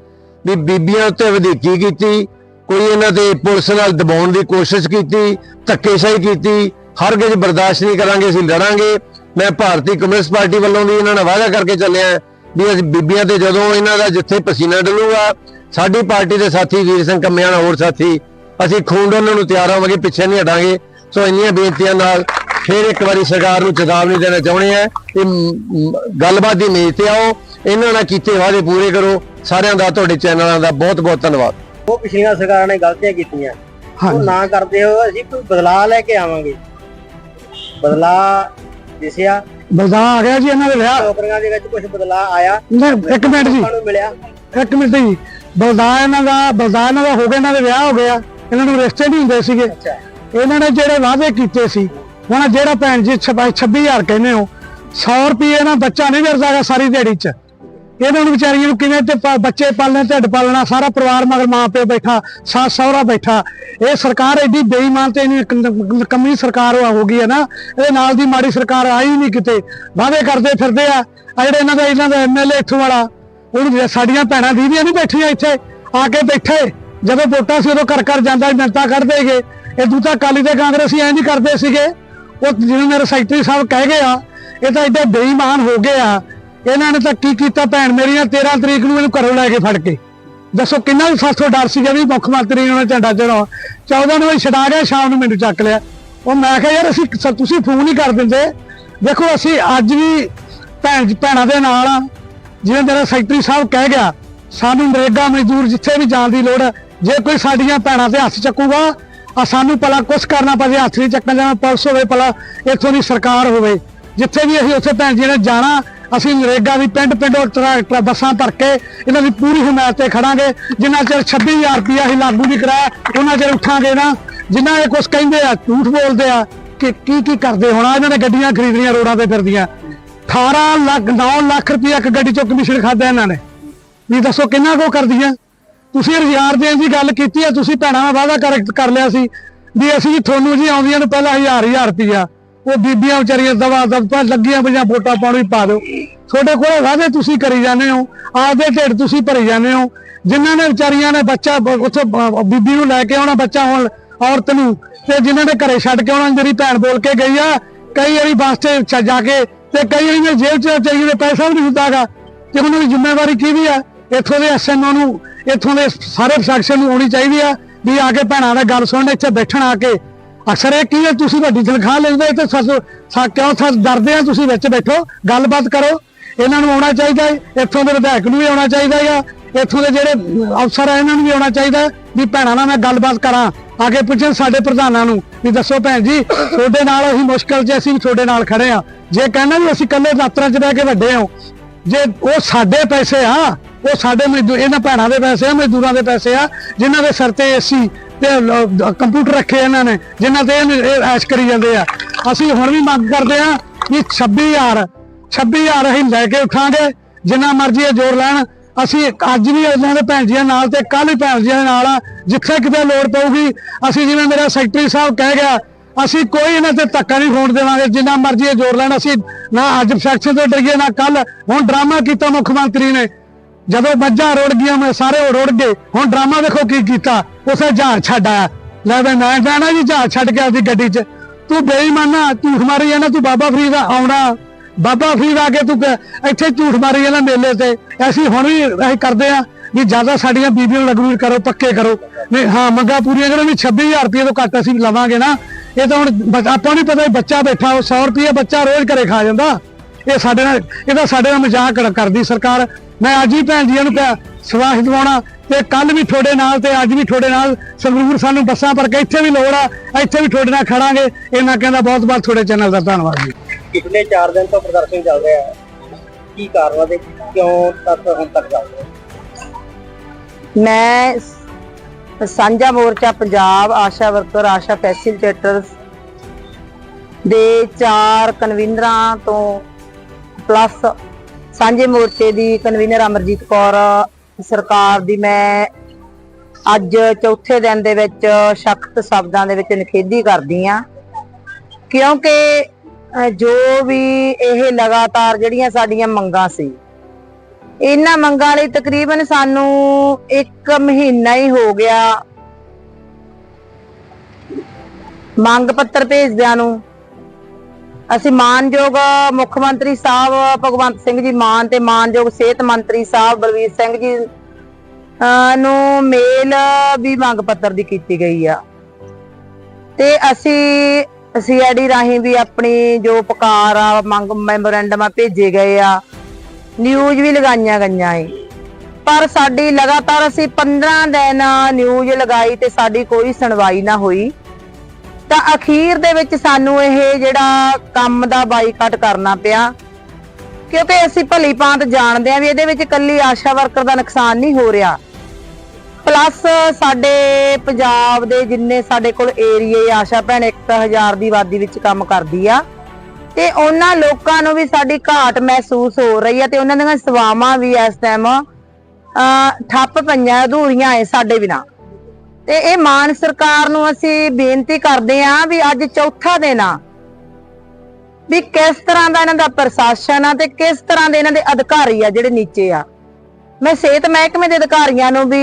ਵੀ ਬੀਬੀਆਂ ਉੱਤੇ ਵਧੀਕੀ ਕੀਤੀ, ਕੋਈ ਇਹਨਾਂ ਤੇ ਪੁਲਿਸ ਨਾਲ ਦਬਾਉਣ ਦੀ ਕੋਸ਼ਿਸ਼ ਕੀਤੀ, ਧੱਕੇਸ਼ਾਹੀ ਕੀਤੀ, ਹਰ ਹਰਗਿਜ਼ ਬਰਦਾਸ਼ਤ ਨਹੀਂ ਕਰਾਂਗੇ, ਅਸੀਂ ਲੜਾਂਗੇ। ਮੈਂ ਭਾਰਤੀ ਕਮਿਊਨਿਸਟ ਪਾਰਟੀ ਵੱਲੋਂ ਵੀ ਇਹਨਾਂ ਨਾਲ ਵਾਅਦਾ ਕਰਕੇ ਚੱਲਿਆ ਵੀ ਅਸੀਂ ਬੀਬੀਆਂ ਤੇ ਜਦੋਂ ਇਹਨਾਂ ਦਾ ਜਿੱਥੇ ਪਸੀਨਾ ਡਲੂਗਾ, ਸਾਡੀ ਪਾਰਟੀ ਦੇ ਸਾਥੀ ਵੀਰ ਸਿੰਘ ਕੰਮਿਆਂ ਹੋਰ ਸਾਥੀ ਅਸੀਂ ਖੂਨ ਡੋਲਣ ਨੂੰ ਤਿਆਰ ਹੋਵਾਂਗੇ ਪਿੱਛੇ ਨਹੀਂ ਹਟਾਂਗੇ। ਸੋ ਇੰਨੀਆਂ ਬੇਨਤੀਆਂ ਨਾਲ ਫਿਰ ਇੱਕ ਵਾਰੀ ਸਰਕਾਰ ਨੂੰ ਚੇਤਾਵਨੀ ਦੇਣਾ ਚਾਹੁੰਦੇ ਆ ਕਿ ਗੱਲਬਾਤ ਦੀ ਮੇਜ਼ ਤੇ ਆਓ। ਇਹਨਾਂ ਨਾਲ ਕੀਤੇ ਵਾਅਦੇ ਪੂਰੇ ਕਰੋ। ਸਾਰਿਆਂ ਦਾ ਤੁਹਾਡੇ ਚੈਨਲਾਂ ਦਾ ਬਹੁਤ ਬਹੁਤ ਧੰਨਵਾਦ। ਉਹ ਪਿਛਲੀਆਂ ਸਰਕਾਰਾਂ ਨੇ ਗਲਤੀਆਂ ਕੀਤੀਆਂ। ਉਹ ਨਾ ਕਰਦੇ ਹੋ ਅਸੀਂ ਕੋਈ ਬਦਲਾਅ ਲੈ ਕੇ ਆਵਾਂਗੇ। ਬਦਲਾਅ ਦਿਸਿਆ। ਬਲਦਾ ਆ ਗਿਆ ਜੀ ਇਹਨਾਂ ਦੇ ਵਿਆਹ। ਨੌਕਰੀਆਂ ਦੇ ਵਿੱਚ ਕੁਝ ਬਦਲਾਅ ਆਇਆ। ਨਹੀਂ, ਇੱਕ ਮਿੰਟ ਜੀ। ਮਿਲਿਆ। ਇੱਕ ਮਿੰਟ ਜੀ। ਬਲਦਾ ਇਹਨਾਂ ਦਾ ਬਲਦਾ ਇਹਨਾਂ ਦਾ ਹੋ ਗਿਆ ਇਹਨਾਂ ਦੇ ਵਿਆਹ ਹੋ ਗਿਆ। ਇਹਨਾਂ ਨੂੰ ਰਿਸ਼ਤੇ ਨਹੀਂ ਹੁੰਦੇ ਸੀਗੇ। ਇਹਨਾਂ ਨੇ ਜਿਹੜੇ ਵਾਅਦੇ ਕੀਤੇ ਸੀ ਹੁਣ ਜਿਹੜਾ ਭੈਣ ਜੀ 26000 ਕਹਿੰਦੇ ਹੋ 100 ਰੁਪਏ ਨਾਲ ਬੱਚਾ ਨਹੀਂ ਮਿਲਦਾਗਾ ਸਾਰੀ ਦਿਹਾੜੀ 'ਚ। ਇਹਨਾਂ ਨੂੰ ਵਿਚਾਰੀਆਂ ਨੂੰ ਕਿਵੇਂ ਤੇ ਬੱਚੇ ਪਾਲਣੇ ਢਿੱਡ ਪਾਲਣਾ ਸਾਰਾ ਪਰਿਵਾਰ ਮਗਰ ਮਾਂ ਪਿਓ ਬੈਠਾ ਸੱਸ ਸਹੁਰਾ ਬੈਠਾ। ਇਹ ਸਰਕਾਰ ਐਡੀ ਬੇਈਮਾਨ ਤੇ ਕ- ਕਮੀ ਸਰਕਾਰ ਹੋ ਗਈ ਹੈ ਨਾ। ਇਹਦੇ ਨਾਲ ਦੀ ਮਾੜੀ ਸਰਕਾਰ ਆਈ ਨਹੀਂ ਕਿਤੇ। ਵਾਅਦੇ ਕਰਦੇ ਫਿਰਦੇ ਆ। ਆ ਜਿਹੜੇ ਇਹਨਾਂ ਦਾ ਇਹਨਾਂ ਦਾ ਐਮਐਲਏ ਇੱਥੋਂ ਵਾਲਾ ਹੁਣ ਸਾਡੀਆਂ ਭੈਣਾਂ ਦੀਦੀਆਂ ਨਹੀਂ ਬੈਠੀਆਂ ਇੱਥੇ ਆ ਕੇ ਬੈਠੇ। ਜਦੋਂ ਵੋਟਾਂ ਸੀ ਉਦੋਂ ਘਰ ਘਰ ਜਾਂਦਾ ਮਿੰਤਾ ਕੱਢਦੇਗੇ ਇਹ ਦੂਤਾ ਕਾਲੀ ਤੇ ਕਾਂਗਰਸੀ ਐਂ ਨਹੀਂ ਕਰਦੇ ਸੀਗੇ। ਉਹ ਜਿਵੇਂ ਮੇਰੇ ਸੈਕਟਰੀ ਸਾਹਿਬ ਕਹਿ ਗਏ ਆ, ਇਹ ਤਾਂ ਐਡੇ ਬੇਈਮਾਨ ਹੋ ਗਏ ਆ। ਇਹਨਾਂ ਨੇ ਤਾਂ ਕੀ ਕੀਤਾ ਭੈਣ ਮੇਰੀ ਨਾਲ 13 ਤਰੀਕ ਨੂੰ ਇਹਨੂੰ ਘਰੋਂ ਲੈ ਕੇ ਫੜ ਕੇ। ਦੱਸੋ ਕਿੰਨਾ ਵੀ ਸਾਥੋਂ ਡਰ ਸੀਗਾ ਵੀ ਮੁੱਖ ਮੰਤਰੀ ਨੇ ਝੰਡਾ ਚੜਾਉ 14 ਨੂੰ ਇਹ ਛਡਾ ਗਿਆ ਸ਼ਾਮ ਨੂੰ ਮੈਨੂੰ ਚੱਕ ਲਿਆ। ਉਹ ਮੈਂ ਕਿਹਾ, ਯਾਰ ਅਸੀਂ ਸ- ਤੁਸੀਂ ਫੋਨ ਹੀ ਕਰ ਦਿੰਦੇ। ਦੇਖੋ ਅਸੀਂ ਅੱਜ ਵੀ ਭੈਣ ਭੈਣਾਂ ਦੇ ਨਾਲ ਆ। ਜਿਵੇਂ ਮੇਰਾ ਸੈਕਟਰੀ ਸਾਹਿਬ ਕਹਿ ਗਿਆ, ਸਾਨੂੰ ਨਰੇਗਾ ਮਜ਼ਦੂਰ ਜਿੱਥੇ ਵੀ ਜਾਣ ਦੀ ਲੋੜ ਹੈ ਜੇ ਕੋਈ ਸਾਡੀਆਂ ਭੈਣਾਂ ਤੇ ਹੱਥ ਚੱਕੂਗਾ ਆ ਸਾਨੂੰ ਭਲਾ ਕੁਛ ਕਰਨਾ ਪਵੇ, ਹੱਥ ਨਹੀਂ ਚੱਕਣਾ ਜਾਵੇ ਪੁਲਿਸ ਹੋਵੇ, ਭਲਾ ਇੱਥੋਂ ਦੀ ਸਰਕਾਰ ਹੋਵੇ। ਜਿੱਥੇ ਵੀ ਅਸੀਂ ਉੱਥੇ ਭੈਣ ਜੀ ਨੇ ਜਾਣਾ, ਅਸੀਂ ਨਰੇਗਾ ਦੀ ਪਿੰਡ ਪਿੰਡੋਂ ਟਰੈਕਟਰ ਬੱਸਾਂ ਧਰ ਕੇ ਇਹਨਾਂ ਦੀ ਪੂਰੀ ਹਮਾਇਤ ਤੇ ਖੜਾਂਗੇ। ਜਿੰਨਾ ਚਿਰ 26000 ਰੁਪਇਆ ਅਸੀਂ ਲਾਗੂ ਨਹੀਂ ਕਰਾਇਆ, ਉਹਨਾਂ ਚਿਰ ਉੱਠਾਂਗੇ ਨਾ। ਜਿੰਨਾ ਇਹ ਕੁਛ ਕਹਿੰਦੇ ਆ, ਝੂਠ ਬੋਲਦੇ ਆ, ਕਿ ਕੀ ਕੀ ਕਰਦੇ ਹੋਣਾ? ਇਹਨਾਂ ਨੇ ਗੱਡੀਆਂ ਖਰੀਦਣੀਆਂ ਰੋਡਾਂ ਤੇ ਫਿਰਦੀਆਂ। 18 ਲੱਖ 9 ਲੱਖ ਰੁਪਇਆ ਇੱਕ ਗੱਡੀ ਚੋਂ ਕਮਿਸ਼ਨ ਖਾਦਾ ਇਹਨਾਂ ਨੇ। ਵੀ ਦੱਸੋ ਕਿੰਨਾ ਕੋ ਕਰਦੀਆਂ? ਤੁਸੀਂ ਹਜ਼ਾਰ ਦੇਣ ਦੀ ਗੱਲ ਕੀਤੀ ਆ, ਤੁਸੀਂ ਭੈਣਾਂ ਨਾਲ ਵਾਅਦਾ ਕਰ ਕਰ ਲਿਆ ਸੀ ਵੀ ਅਸੀਂ ਜੀ ਤੁਹਾਨੂੰ ਜੀ ਆਉਂਦੀਆਂ ਨੂੰ ਪਹਿਲਾਂ ਹਜ਼ਾਰ ਹਜ਼ਾਰ ਰੁਪਇਆ ਉਹ ਬੀਬੀਆਂ ਵਿਚਾਰੀਆਂ ਦਵਾ ਦਵਾ ਲੱਗੀਆਂ ਪਈਆਂ, ਵੋਟਾਂ ਪਾਉਣ ਵੀ ਪਾ ਦਿਓ। ਤੁਹਾਡੇ ਕੋਲ ਵਾਅਦੇ ਤੁਸੀਂ ਕਰੀ ਜਾਂਦੇ ਹੋ, ਆਪਦੇ ਢਿੱਡ ਤੁਸੀਂ ਭਰੀ ਜਾਂਦੇ ਹੋ। ਜਿਨ੍ਹਾਂ ਨੇ ਵਿਚਾਰੀਆਂ ਨੇ ਬੱਚਾ ਉੱਥੇ ਬੀਬੀ ਨੂੰ ਲੈ ਕੇ ਆਉਣਾ, ਬੱਚਾ ਹੁਣ ਔਰਤ ਨੂੰ, ਤੇ ਜਿਨ੍ਹਾਂ ਨੇ ਘਰੇ ਛੱਡ ਕੇ ਆਉਣਾ ਮੇਰੀ ਭੈਣ ਬੋਲ ਕੇ ਗਈ ਆ, ਕਈ ਵਾਰੀ ਬੱਸ ਤੇ ਛ- ਜਾ ਕੇ, ਤੇ ਕਈ ਵਾਰੀ ਨੇ ਜੇਬ 'ਚ ਚਾਹੀਦੇ ਪੈਸਾ ਵੀ ਨਹੀਂ ਹੁੰਦਾਗਾ ਤੇ ਉਹਨਾਂ ਦੀ ਜ਼ਿੰਮੇਵਾਰੀ ਕੀ ਵੀ ਆ? ਇੱਥੋਂ ਦੇ ਐਸਐਮਓ ਨੂੰ ਇੱਥੋਂ ਦੇ ਸਾਰੇ ਪ੍ਰਸ਼ਾਸਨ ਨੂੰ ਆਉਣੀ ਚਾਹੀਦੀ ਆ ਵੀ ਆ ਕੇ ਭੈਣਾਂ ਦਾ ਗੱਲ ਸੁਣਨ, ਇੱਥੇ ਬੈਠਣ ਆ ਕੇ। ਅਕਸਰ ਇਹ ਕੀ ਹੈ ਤੁਸੀਂ ਵੱਡੀ ਤਨਖਾਹ ਲੈਂਦੇ ਤੇ ਸੱਸ ਕਿਉਂ ਸੱਸ ਡਰਦੇ ਆ, ਤੁਸੀਂ ਵਿੱਚ ਬੈਠੋ, ਗੱਲਬਾਤ ਕਰੋ। ਇਹਨਾਂ ਨੂੰ ਆਉਣਾ ਚਾਹੀਦਾ ਹੈ ਇੱਥੋਂ ਦੇ ਵਿਧਾਇਕ ਨੂੰ ਵੀ ਆਉਣਾ ਚਾਹੀਦਾ ਹੈ ਇੱਥੋਂ ਦੇ ਜਿਹੜੇ ਅਫਸਰ ਆ, ਇਹਨਾਂ ਨੂੰ ਵੀ ਆਉਣਾ ਚਾਹੀਦਾ ਵੀ ਭੈਣਾਂ ਨਾਲ ਮੈਂ ਗੱਲਬਾਤ ਕਰਾਂ, ਆ ਕੇ ਪੁੱਛਣ ਸਾਡੇ ਪ੍ਰਧਾਨਾਂ ਨੂੰ ਵੀ ਦੱਸੋ ਭੈਣ ਜੀ, ਤੁਹਾਡੇ ਨਾਲ ਅਸੀਂ ਮੁਸ਼ਕਲ 'ਚ ਅਸੀਂ ਵੀ ਤੁਹਾਡੇ ਨਾਲ ਖੜੇ ਆ। ਜੇ ਕਹਿੰਦਾ ਵੀ ਅਸੀਂ ਇਕੱਲੇ ਦਫ਼ਤਰਾਂ 'ਚ ਰਹਿ ਕੇ ਵੱਡੇ ਹਾਂ, ਜੇ ਉਹ ਸਾਡੇ ਪੈਸੇ ਆ ਉਹ ਸਾਡੇ ਮਜ਼ਦੂਰ ਇਹਨਾਂ ਭੈਣਾਂ ਦੇ ਪੈਸੇ ਆ, ਮਜ਼ਦੂਰਾਂ ਦੇ ਪੈਸੇ ਆ, ਜਿਨ੍ਹਾਂ ਦੇ ਸਿਰ ਤੇ ਏਸੀ ਤੇ ਕੰਪਿਊਟਰ ਰੱਖੇ ਇਹਨਾਂ ਨੇ, ਜਿਨ੍ਹਾਂ ਤੇ ਇਹ ਐਸ਼ ਕਰੀ ਜਾਂਦੇ ਆ। ਅਸੀਂ ਹੁਣ ਵੀ ਮੰਗ ਕਰਦੇ ਆ ਵੀ 26000 26000 ਅਸੀਂ ਲੈ ਕੇ ਉਠਾਂਗੇ, ਜਿੰਨਾ ਮਰਜ਼ੀ ਇਹ ਜ਼ੋਰ ਲੈਣ। ਅਸੀਂ ਅੱਜ ਵੀ ਉਹਨਾਂ ਦੇ ਭੈਣ ਜੀਆਂ ਨਾਲ ਤੇ ਕੱਲ ਵੀ ਭੈਣ ਜੀਆਂ ਦੇ ਨਾਲ ਆ, ਜਿੱਥੇ ਕਿਤੇ ਲੋੜ ਪਊਗੀ, ਅਸੀਂ ਜਿਵੇਂ ਮੇਰਾ ਸੈਕਟਰੀ ਸਾਹਿਬ ਕਹਿ ਗਿਆ, ਅਸੀਂ ਕੋਈ ਇਹਨਾਂ ਤੇ ਧੱਕਾ ਨਹੀਂ ਹੋਣ ਦੇਵਾਂਗੇ, ਜਿੰਨਾ ਮਰਜ਼ੀ ਇਹ ਜ਼ੋਰ ਲੈਣ। ਅਸੀਂ ਨਾ ਅੱਜ ਸੈਕਸ਼ਨ ਤੋਂ ਡਰੀਏ, ਨਾ ਕੱਲ ਹੁਣ ਡਰਾਮਾ ਕੀਤਾ ਮੁੱਖ ਮੰਤਰੀ ਨੇ ਜਦੋਂ ਮੱਝਾਂ ਰੁੜ ਗਈਆਂ, ਮੈਂ ਸਾਰੇ ਉਹ ਰੁੜ ਗਏ। ਹੁਣ ਡਰਾਮਾ ਦੇਖੋ ਕੀ ਕੀਤਾ। ਉਸੇ ਜਹਾਜ਼ ਛੱਡ ਆਇਆ। ਲੈ ਵੀ ਮੈਂ ਜਾਣਾ ਜੀ ਜਹਾਜ਼ ਛੱਡ ਕੇ ਆਪਦੀ ਗੱਡੀ 'ਚ। ਤੂੰ ਬੇਈਮਾਨਾ ਝੂਠ ਮਾਰੀ ਜਾਣਾ ਤੂੰ ਬਾਬਾ ਫਰੀਦ ਆਉਣਾ। ਬਾਬਾ ਫਰੀਦ ਆ ਕੇ ਤੂੰ ਇੱਥੇ ਝੂਠ ਮਾਰੀ ਜਾਣਾ ਮੇਲੇ ਤੇ। ਅਸੀਂ ਹੁਣ ਵੀ ਅਸੀਂ ਕਰਦੇ ਆ ਵੀ ਜ਼ਿਆਦਾ ਸਾਡੀਆਂ ਬੀਬੀਆਂ ਨੂੰ ਲਗਵੀਰ ਕਰੋ, ਪੱਕੇ ਕਰੋ। ਨਹੀਂ, ਹਾਂ, ਮੰਗਾ ਪੂਰੀਆਂ ਕਰੋ, ਵੀ 26000 ਰੁਪਏ ਤੋਂ ਘੱਟ ਅਸੀਂ ਲਵਾਂਗੇ ਨਾ। ਇਹ ਤਾਂ ਹੁਣ ਆਪਾਂ ਨੂੰ ਪਤਾ ਵੀ ਬੱਚਾ ਬੈਠਾ, ਉਹ 100 ਰੁਪਏ ਬੱਚਾ ਰੋਜ਼ ਘਰੇ ਖਾ ਜਾਂਦਾ। ਇਹ ਸਾਡੇ ਨਾਲ ਇਹਦਾ ਸਾਡੇ ਨਾਲ ਮਜ਼ਾਕ ਕਰ- ਕਰਦੀ ਸਰਕਾਰ। ਮੈਂ ਅੱਜ ਹੀ ਭੈਣ ਜੀਆਂ ਨੂੰ ਕਿਹਾ ਸਵਾਸ ਦਿਵਾਉਣਾ। ਤੇ ਕੱਲ ਵੀ ਤੁਹਾਡੇ ਨਾਲ ਤੇ ਅੱਜ ਵੀ ਤੁਹਾਡੇ ਨਾਲ ਸੰਗਰੂਰ ਸਾਨੂੰ ਬੱਸਾਂ ਪਰ ਕੇ ਇੱਥੇ ਵੀ ਲੋੜ ਆ। ਇੱਥੇ ਵੀ ਤੁਹਾਡੇ ਨਾਲ ਖੜਾਂਗੇ। ਇਹਨਾਂ ਕਹਿੰਦਾ ਬਹੁਤ ਬਹੁਤ ਤੁਹਾਡੇ ਚੈਨਲ ਦਾ ਧੰਨਵਾਦ ਜੀ। ਪਿਛਲੇ 4 ਦਿਨ ਤੋਂ ਪ੍ਰਦਰਸ਼ਨ ਚੱਲ ਰਿਹਾ ਹੈ। ਕੀ ਕਾਰਨ ਤੇ ਕਿਉਂ ਤੱਕ ਹੁਣ ਤੱਕ ਚੱਲ ਰਿਹਾ ਮੈਂ ਸਾਂਝਾ ਮੋਰਚਾ ਪੰਜਾਬ ਆਸ਼ਾ ਵਰਕਰ ਆਸ਼ਾ ਫੈਸਿਲਿਟੇਟਰਸ ਦੇ ਚਾਰ ਕਨਵੀਨਰਾਂ ਤੋਂ ਪਲੱਸ ਸਾਂਝੇ ਮੋਰਚੇ ਦੀ ਕਨਵੀਨਰ ਅਮਰਜੀਤ ਕੌਰ ਸਰਕਾਰ ਦੀ ਮੈਂ ਅੱਜ ਚੌਥੇ ਦਿਨ ਦੇ ਵਿੱਚ ਸਖਤ ਸ਼ਬਦਾਂ ਦੇ ਵਿੱਚ ਨਿਖੇਧੀ ਕਰਦੀ ਆ ਕਿਉਂਕਿ ਜੋ ਵੀ ਇਹ ਲਗਾਤਾਰ ਜਿਹੜੀਆਂ ਸਾਡੀਆਂ ਮੰਗਾਂ ਸੀ, ਇਹਨਾਂ ਮੰਗਾਂ ਲਈ ਤਕਰੀਬਨ ਸਾਨੂੰ ਇੱਕ ਮਹੀਨਾ ਹੀ ਹੋ ਗਿਆ। ਮੰਗ ਪੱਤਰ ਭੇਜਦਿਆਂ ਨੂੰ ਅਸੀਂ ਮਾਨਯੋਗ ਮੁੱਖ ਮੰਤਰੀ ਸਾਹਿਬ ਭਗਵੰਤ ਸਿੰਘ ਜੀ ਮਾਨ ਤੇ ਮਾਨਯੋਗ ਸਿਹਤ ਮੰਤਰੀ ਸਾਹਿਬ ਬਲਵੀਰ ਸਿੰਘ ਜੀ ਨੂੰ ਮੇਲ ਵੀ ਮੰਗ ਪੱਤਰ ਦੀ ਕੀਤੀ ਗਈ ਆ। ਤੇ ਅਸੀਂ ਸੀਆਈਡੀ ਰਾਹੀਂ ਵੀ ਆਪਣੀ ਜੋ ਪੁਕਾਰ ਆ, ਮੰਗ ਮੈਮੋਰੈਂਡਮ ਆ ਭੇਜੇ ਗਏ ਆ। ਨਿਊਜ਼ ਵੀ ਲਗਾਈਆਂ ਗਈਆਂ ਏ। ਪਰ ਸਾਡੀ ਲਗਾਤਾਰ ਅਸੀਂ 15 ਦਿਨ ਨਿਊਜ਼ ਲਗਾਈ ਤੇ ਸਾਡੀ ਕੋਈ ਸੁਣਵਾਈ ਨਾ ਹੋਈ। ਤਾਂ ਅਖੀਰ ਦੇ ਵਿੱਚ ਸਾਨੂੰ ਇਹ ਜਿਹੜਾ ਕੰਮ ਦਾ ਬਾਈਕਾਟ ਕਰਨਾ ਪਿਆ। ਕਿਉਂਕਿ ਅਸੀਂ ਭਲੀ ਭਾਂਤ ਜਾਣਦੇ ਆ ਵੀ ਇਹਦੇ ਵਿੱਚ ਇਕੱਲੀ ਆਸ਼ਾ ਵਰਕਰ ਦਾ ਨੁਕਸਾਨ ਨਹੀਂ ਹੋ ਰਿਹਾ। ਪਲੱਸ ਸਾਡੇ ਪੰਜਾਬ ਦੇ ਜਿੰਨੇ ਸਾਡੇ ਕੋਲ ਏਰੀਏ ਆਸ਼ਾ ਭੈਣ 1000 ਦੀ ਆਬਾਦੀ ਵਿੱਚ ਕੰਮ ਕਰਦੀ ਆ। ਤੇ ਉਹਨਾਂ ਲੋਕਾਂ ਨੂੰ ਵੀ ਸਾਡੀ ਘਾਟ ਮਹਿਸੂਸ ਹੋ ਰਹੀ ਆ ਤੇ ਉਹਨਾਂ ਦੀਆਂ ਸੇਵਾਵਾਂ ਵੀ ਇਸ ਟਾਈਮ ਠੱਪ ਪਈਆਂ, ਅਧੂਰੀਆਂ ਐ ਸਾਡੇ ਬਿਨਾ। ਤੇ ਇਹ ਮਾਨ ਸਰਕਾਰ ਨੂੰ ਅਸੀਂ ਬੇਨਤੀ ਕਰਦੇ ਆਂ ਵੀ ਅੱਜ ਚੌਥਾ ਦਿਨ ਆ। ਵੀ ਕਿਸ ਤਰ੍ਹਾਂ ਦਾ ਇਹਨਾਂ ਦਾ ਪ੍ਰਸ਼ਾਸਨ ਆ ਤੇ ਕਿਸ ਤਰ੍ਹਾਂ ਦੇ ਇਹਨਾਂ ਦੇ ਅਧਿਕਾਰੀ ਆ ਜਿਹੜੇ ਨੀਚੇ ਆ। ਮੈਂ ਸਿਹਤ ਮਹਿਕਮੇ ਦੇ ਅਧਿਕਾਰੀਆਂ ਨੂੰ ਵੀ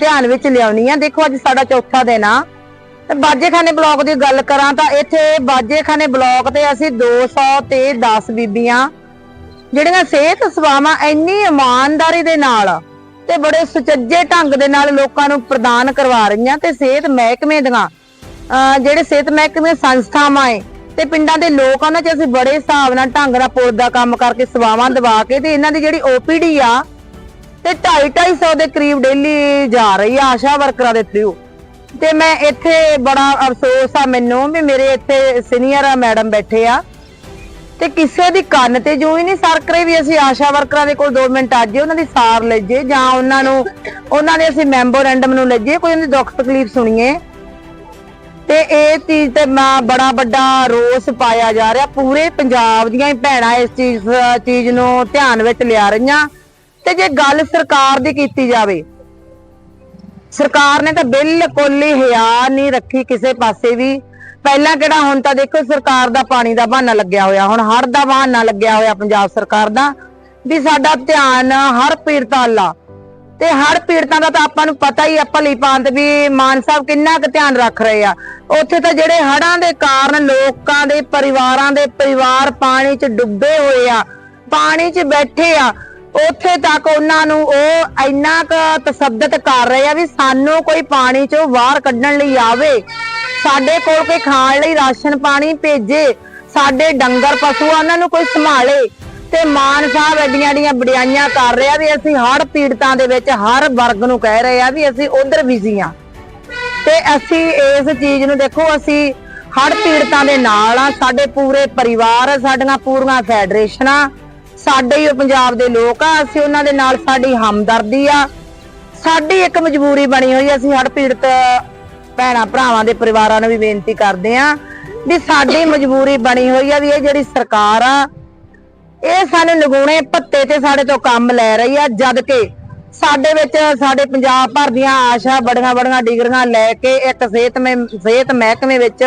ਧਿਆਨ ਵਿੱਚ ਲਿਆਉਣੀ ਆ। ਦੇਖੋ ਅੱਜ ਸਾਡਾ ਚੌਥਾ ਦਿਨ ਆ। ਤੇ ਬਾਜੇਖਾਨੇ ਬਲਾਕ ਦੀ ਗੱਲ ਕਰਾਂ ਤਾਂ ਇੱਥੇ ਬਾਜੇਖਾਨੇ ਬਲਾਕ ਤੇ ਅਸੀਂ 200 ਤੇ 10 ਬੀਬੀਆਂ, ਜਿਹੜੀਆਂ ਸਿਹਤ ਸੇਵਾਵਾਂ ਇੰਨੀ ਇਮਾਨਦਾਰੀ ਦੇ ਨਾਲ ਤੇ ਬੜੇ ਸੁਚੱਜੇ ਢੰਗ ਦੇ ਨਾਲ ਲੋਕਾਂ ਨੂੰ ਪ੍ਰਦਾਨ ਕਰਵਾ ਰਹੀਆਂ ਤੇ ਸਿਹਤ ਮਹਿਕਮੇ ਦੀਆਂ ਜਿਹੜੇ ਸਿਹਤ ਮਹਿਕਮੇ ਸੰਸਥਾਵਾਂ ਏ ਤੇ ਪਿੰਡਾਂ ਦੇ ਲੋਕ ਉਹਨਾਂ 'ਚ ਅਸੀਂ ਬੜੇ ਹਿਸਾਬ ਨਾਲ ਢੰਗ ਨਾਲ ਪੁਲ ਦਾ ਕੰਮ ਕਰਕੇ ਸੇਵਾਵਾਂ ਦਵਾ ਕੇ ਤੇ ਇਹਨਾਂ ਦੀ ਜਿਹੜੀ ਓਪੀਡੀ ਆ ਤੇ 2.5 ਦੇ ਕਰੀਬ ਡੇਲੀ ਜਾ ਰਹੀ ਆ ਆਸ਼ਾ ਵਰਕਰਾਂ ਦੇ ਥਰੂ ਤੇ ਮੈਂ ਇੱਥੇ ਬੜਾ ਅਫਸੋਸ ਆ ਮੈਨੂੰ ਵੀ ਮੇਰੇ ਇੱਥੇ ਸੀਨੀਅਰ ਮੈਡਮ ਬੈਠੇ ਆ। ਤੇ ਕਿਸੇ ਦੀ ਕੰਨ ਤੇ ਜੋ ਹੀ ਨਹੀਂ ਸਰਕ ਰਹੀ ਵੀ ਅਸੀਂ ਆਸ਼ਾ ਵਰਕਰਾਂ ਦੇ ਕੋਲ 2 ਮਿੰਟ ਆਜੇ ਉਹਨਾਂ ਦੀ ਸਾਰ ਲੈਜੇ ਜਾਂ ਉਹਨਾਂ ਨੂੰ, ਉਹਨਾਂ ਦੇ ਅਸੀਂ ਮੈਂਬੋਰੈਂਡਮ ਨੂੰ ਲੈਜੇ ਕੋਈ ਉਹਨਾਂ ਦੀ ਦੁੱਖ ਤਕਲੀਫ ਸੁਣੀਏ। ਤੇ ਇਹ ਚੀਜ਼ ਤੇ ਮੈਂ ਬੜਾ ਵੱਡਾ ਰੋਸ ਪਾਇਆ ਜਾ ਰਿਹਾ, ਪੂਰੇ ਪੰਜਾਬ ਦੀਆਂ ਹੀ ਭੈਣਾਂ ਇਸ ਚੀਜ਼ ਚੀਜ਼ ਨੂੰ ਧਿਆਨ ਵਿੱਚ ਲਿਆ ਰਹੀਆਂ। ਤੇ ਜੇ ਗੱਲ ਸਰਕਾਰ ਦੀ ਕੀਤੀ ਜਾਵੇ, ਸਰਕਾਰ ਨੇ ਤਾਂ ਬਿਲਕੁਲ ਹੀ ਹਿਆ ਨਹੀਂ ਰੱਖੀ ਕਿਸੇ ਪਾਸੇ ਵੀ। ਪਹਿਲਾਂ ਕਿਹੜਾ ਹੁਣ ਤਾਂ ਦੇਖੋ ਸਰਕਾਰ ਦਾ ਪਾਣੀ ਦਾ ਬਹਾਨਾ ਲੱਗਿਆ ਹੋਇਆ, ਹੁਣ ਹੜ ਦਾ ਬਹਾਨਾ ਲੱਗਿਆ ਹੋਇਆ ਪੰਜਾਬ ਸਰਕਾਰ ਦਾ, ਵੀ ਸਾਡਾ ਧਿਆਨ ਹਰ ਪੀੜਤਾਂ ਲਾ ਤੇ ਹਰ ਪੀੜਤਾਂ ਦਾ ਤਾਂ ਆਪਾਂ ਨੂੰ ਪਤਾ ਹੀ ਆ ਭਲੀ ਭਾਂਤ ਵੀ ਮਾਨ ਸਾਹਿਬ ਕਿੰਨਾ ਕੁ ਧਿਆਨ ਰੱਖ ਰਹੇ ਆ। ਉੱਥੇ ਤਾਂ ਜਿਹੜੇ ਹੜਾਂ ਦੇ ਕਾਰਨ ਲੋਕਾਂ ਦੇ ਪਰਿਵਾਰਾਂ ਦੇ ਪਰਿਵਾਰ ਪਾਣੀ 'ਚ ਡੁੱਬੇ ਹੋਏ ਆ, ਪਾਣੀ 'ਚ ਬੈਠੇ ਆ ਉੱਥੇ ਤੱਕ ਉਹਨਾਂ ਨੂੰ ਉਹ ਇੰਨਾ ਕੁ ਤਸੱਦਦ ਕਰ ਰਹੇ ਆ ਵੀ ਸਾਨੂੰ ਕੋਈ ਪਾਣੀ 'ਚੋਂ ਬਾਹਰ ਕੱਢਣ ਲਈ ਆਵੇ। ਸਾਡੇ ਕੋਲ ਕੋਈ ਖਾਣ ਲਈ ਰਾਸ਼ਨ ਪਾਣੀ ਭੇਜੇ। ਸਾਡੇ ਡੰਗਰ ਪਸ਼ੂ ਆ, ਉਹਨਾਂ ਨੂੰ ਕੋਈ ਸੰਭਾਲੇ। ਤੇ ਮਾਨ ਸਾਹਿਬ ਐਡੀਆਂ ਐਡੀਆਂ ਵਡਿਆਈਆਂ ਕਰ ਰਿਹਾ ਵੀ ਅਸੀਂ ਹੜ ਪੀੜਤਾਂ ਦੇ ਵਿੱਚ ਹਰ ਵਰਗ ਨੂੰ ਕਹਿ ਰਹੇ ਆ ਵੀ ਅਸੀਂ ਉਧਰ ਬਿਜ਼ੀ ਆ। ਤੇ ਅਸੀਂ ਇਸ ਚੀਜ਼ ਨੂੰ ਦੇਖੋ ਅਸੀਂ ਹੜ ਪੀੜਤਾਂ ਦੇ ਨਾਲ ਆ ਸਾਡੇ ਪੂਰੇ ਪਰਿਵਾਰ ਸਾਡੀਆਂ ਪੂਰੀਆਂ ਫੈਡਰੇਸ਼ਨਾਂ ਸਾਡੇ ਹੀ ਉਹ ਪੰਜਾਬ ਦੇ ਲੋਕ ਆ ਅਸੀਂ ਉਹਨਾਂ ਦੇ ਨਾਲ ਸਾਡੀ ਹਮਦਰਦੀ ਆ। ਸਾਡੀ ਇੱਕ ਮਜਬੂਰੀ ਬਣੀ ਹੋਈ ਆ, ਅਸੀਂ ਹੜ ਪੀੜਤ ਭੈਣਾਂ ਭਰਾਵਾਂ ਦੇ ਪਰਿਵਾਰਾਂ ਨੂੰ ਵੀ ਬੇਨਤੀ ਕਰਦੇ ਆ ਵੀ ਸਾਡੀ ਮਜਬੂਰੀ ਬਣੀ ਹੋਈ ਆ ਵੀ ਇਹ ਜਿਹੜੀ ਸਰਕਾਰ ਆ ਇਹ ਸਾਨੂੰ ਲਗੂਣੇ ਭੱਤੇ ਤੇ ਸਾਡੇ ਤੋਂ ਕੰਮ ਲੈ ਰਹੀ ਆ ਜਦ ਕਿ ਸਾਡੇ ਵਿੱਚ ਸਾਡੇ ਪੰਜਾਬ ਭਰ ਦੀਆਂ ਆਸ਼ਾ ਬੜੀਆਂ ਬੜੀਆਂ ਡਿਗਰੀਆਂ ਲੈ ਕੇ ਇੱਕ ਸਿਹਤ ਮਹਿ ਸਿਹਤ ਮਹਿਕਮੇ ਵਿੱਚ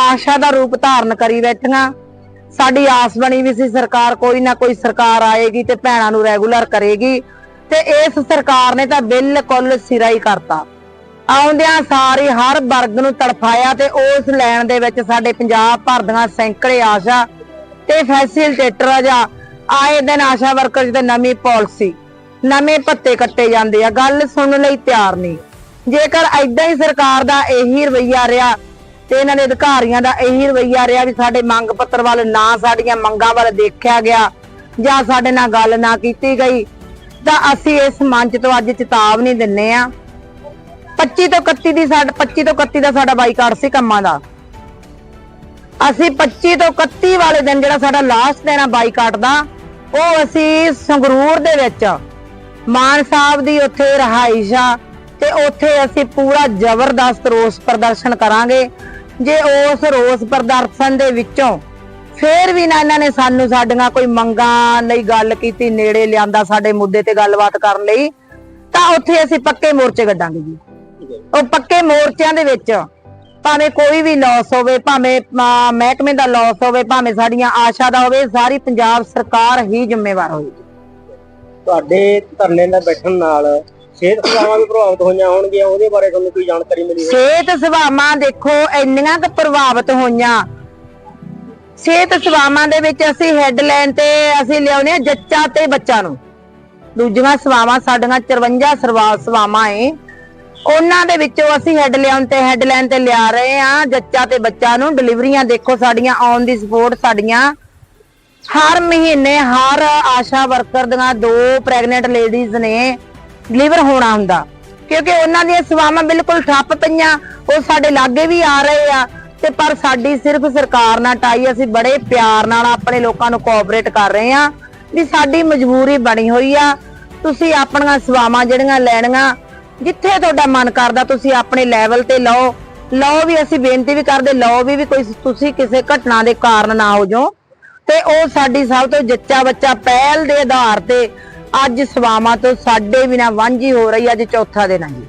ਆਸ਼ਾ ਦਾ ਰੂਪ ਧਾਰਨ ਕਰੀ ਬੈਠੀਆਂ। ਸਾਡੀ ਆਸ ਬਣੀ ਵੀ ਸੀ ਸਰਕਾਰ ਕੋਈ ਨਾ ਕੋਈ ਸਰਕਾਰ ਆਏਗੀ ਤੇ ਭੈਣਾਂ ਨੂੰ ਰੈਗੂਲਰ ਕਰੇਗੀ। ਤੇ ਇਸ ਸਰਕਾਰ ਨੇ ਤਾਂ ਬਿਲਕੁਲ ਸਿਰਾ ਹੀ ਕਰਤਾ। ਆਉਂਦਿਆਂ ਸਾਰੀ ਹਰ ਵਰਗ ਨੂੰ ਤੜਫਾਇਆ ਤੇ ਉਸ ਲੈਣ ਦੇ ਵਿੱਚ ਸਾਡੇ ਪੰਜਾਬ ਭਰ ਦੀਆਂ ਸੈਂਕੜੇ ਆਸ਼ਾ ਤੇ ਫੈਸਿਲਿਟੇਟਰ ਜਾਂ ਆਏ ਦਿਨ ਆਸ਼ਾ ਵਰਕਰ ਦੇ ਨਵੀਂ ਪਾਲਿਸੀ ਨਵੇਂ ਪੱਤੇ ਕੱਟੇ ਜਾਂਦੇ ਆ। ਗੱਲ ਸੁਣਨ ਲਈ ਤਿਆਰ ਨਹੀਂ। ਜੇਕਰ ਐਦਾਂ ਹੀ ਸਰਕਾਰ ਦਾ ਇਹੀ ਰਵਈਆ ਰਿਹਾ ਤੇ ਇਹਨਾਂ ਦੇ ਅਧਿਕਾਰੀਆਂ ਦਾ ਇਹੀ ਰਵਈਆ ਰਿਹਾ ਵੀ ਸਾਡੇ ਮੰਗ ਪੱਤਰ ਵੱਲ ਨਾ ਸਾਡੀਆਂ ਮੰਗਾਂ ਵੱਲ ਦੇਖਿਆ ਗਿਆ ਜਾਂ ਸਾਡੇ ਨਾਲ ਗੱਲ ਨਾ ਕੀਤੀ ਗਈ, ਤਾਂ ਅਸੀਂ ਇਸ ਮੰਚ ਤੋਂ ਅੱਜ ਚੇਤਾਵਨੀ ਦਿੰਨੇ ਆ। 25 ਤੋਂ 31 ਦੀ ਸਾਡਾ 25 ਤੋਂ 31 ਦਾ ਸਾਡਾ ਬਾਈਕਾਟ ਸੀ ਕੰਮਾਂ ਦਾ। ਅਸੀਂ 25 ਤੋਂ 31 ਵਾਲੇ ਦਿਨ ਜਿਹੜਾ ਸਾਡਾ ਲਾਸਟ ਦਿਨ ਆ ਬਾਈਕਾਟ ਦਾ, ਉਹ ਅਸੀਂ ਸੰਗਰੂਰ ਦੇ ਵਿੱਚ ਮਾਨ ਸਾਹਿਬ ਦੀ ਉੱਥੇ ਰਹਾਇਸ਼ ਆ, ਤੇ ਉੱਥੇ ਅਸੀਂ ਪੂਰਾ ਜ਼ਬਰਦਸਤ ਰੋਸ ਪ੍ਰਦਰਸ਼ਨ ਕਰਾਂਗੇ। ਜੇ ਉਸ ਰੋਸ ਪ੍ਰਦਰਸ਼ਨ ਦੇ ਵਿੱਚੋਂ ਫੇਰ ਵੀ ਨਾ ਇਹਨਾਂ ਨੇ ਸਾਨੂੰ ਸਾਡੀਆਂ ਕੋਈ ਮੰਗਾਂ ਲਈ ਗੱਲ ਕੀਤੀ, ਨੇੜੇ ਲਿਆਂਦਾ ਸਾਡੇ ਮੁੱਦੇ ਤੇ ਗੱਲਬਾਤ ਕਰਨ ਲਈ, ਤਾਂ ਉੱਥੇ ਅਸੀਂ ਪੱਕੇ ਮੋਰਚੇ ਕੱਢਾਂਗੇ ਜੀ। ਉਹ ਪੱਕੇ ਮੋਰਚਿਆਂ ਦੇ ਵਿੱਚ ਭਾਵੇਂ ਕੋਈ ਵੀ ਲਾਸ ਹੋਵੇ, ਭਾਵੇਂ ਮਹਿਕਮੇ ਦਾ ਲਾਸ ਹੋਵੇ, ਭਾਵੇਂ ਸਾਡੀਆਂ ਆਸ਼ਾ ਦਾ ਹੋਵੇ, ਸਾਰੀ ਪੰਜਾਬ ਸਰਕਾਰ ਹੀ ਜ਼ਿੰਮੇਵਾਰ ਹੋਏਗੀ। ਤੁਹਾਡੇ ਧਰਨੇ ਨਾਲ ਬੈਠਣ ਨਾਲ ਸਿਹਤ ਸੇਵਾਵਾਂ ਵੀ ਪ੍ਰਭਾਵਿਤ ਹੋਈਆਂ ਹੋਣਗੀਆਂ, ਉਹਦੇ ਬਾਰੇ ਤੁਹਾਨੂੰ ਕੋਈ ਜਾਣਕਾਰੀ ਮਿਲੀ ਹੈ ਸਿਹਤ ਸੇਵਾਵਾਂ ਦੇਖੋ, ਇੰਨੀਆਂ ਕੁ ਪ੍ਰਭਾਵਿਤ ਹੋਈਆਂ। ਸਿਹਤ ਸੇਵਾਵਾਂ ਦੇ ਵਿੱਚ ਅਸੀਂ ਹੈਡਲਾਈਨ ਤੇ ਅਸੀਂ ਲਿਆਉਨੇ ਆ ਜੱਚਾ ਤੇ ਬੱਚਾ ਨੂੰ। ਦੂਜੀਆਂ ਸੇਵਾਵਾਂ ਸਾਡੀਆਂ 54 ਸਰਵਾ, ਸੇਵਾਵਾਂ ਏ। ਉਹਨਾਂ ਦੇ ਵਿੱਚੋਂ ਅਸੀਂ ਹੈਡਲਾਈਨ ਤੇ ਹੈਡਲਾਈਨ ਤੇ ਲਿਆ ਰਹੇ ਆ ਜੱਚਾ ਤੇ ਬੱਚਾ ਨੂੰ। ਡਿਲੀਵਰੀਆਂ ਦੇਖੋ, ਸਾਡੀਆਂ ਔਨ ਦੀ ਸਪੋਰਟ ਸਾਡੀਆਂ। ਹਰ ਮਹੀਨੇ ਹਰ ਆਸ਼ਾ ਵਰਕਰ ਦੀਆਂ ਦੋ ਪ੍ਰੈਗਨੈਂਟ ਲੇਡੀਜ਼ ਨੇ ਡਿਲੀਵਰ ਹੋਣਾ ਹੁੰਦਾ। ਕਿਉਂਕਿ ਉਹਨਾਂ ਦੀਆਂ ਸੇਵਾਵਾਂ ਬਿਲਕੁਲ ਠੱਪ ਪਈਆਂ, ਉਹ ਸਾਡੇ ਲਾਗੇ ਵੀ ਆ ਰਹੇ ਆ, ਤੇ ਪਰ ਸਾਡੀ ਸਿਰਫ ਸਰਕਾਰ ਨਾਲ ਟਾਈ, ਅਸੀਂ ਬੜੇ ਪਿਆਰ ਨਾਲ ਆਪਣੇ ਲੋਕਾਂ ਨੂੰ ਕੋਆਪਰੇਟ ਕਰ ਰਹੇ ਆ ਵੀ ਸਾਡੀ ਮਜਬੂਰੀ ਬਣੀ ਹੋਈ ਆ। ਤੁਸੀਂ ਆਪਣੀਆਂ ਸੇਵਾਵਾਂ ਜਿਹੜੀਆਂ ਲੈਣੀਆਂ, ਜਿੱਥੇ ਤੁਹਾਡਾ ਮਨ ਕਰਦਾ ਤੁਸੀਂ ਆਪਣੇ ਲੈਵਲ ਤੇ ਲਓ। ਲਓ ਵੀ ਅਸੀਂ ਬੇਨਤੀ ਵੀ ਕਰਦੇ, ਲਓ ਵੀ ਵੀ ਕੋਈ ਤੁਸੀਂ ਕਿਸੇ ਘਟਨਾ ਦੇ ਕਾਰਨ ਨਾ ਹੋ ਜਾਓ। ਤੇ ਉਹ ਸਾਡੀ ਸਭ ਤੋਂ ਜੱਚਾ ਬੱਚਾ ਪਹਿਲ ਦੇ ਆਧਾਰ ਤੇ ਅੱਜ ਸਵਾਵਾਂ ਤੋਂ ਸਾਡੇ ਬਿਨਾ ਵਾਂਝੀ ਹੋ ਰਹੀ ਅੱਜ ਚੌਥਾ ਦਿਨ ਆ ਜੀ।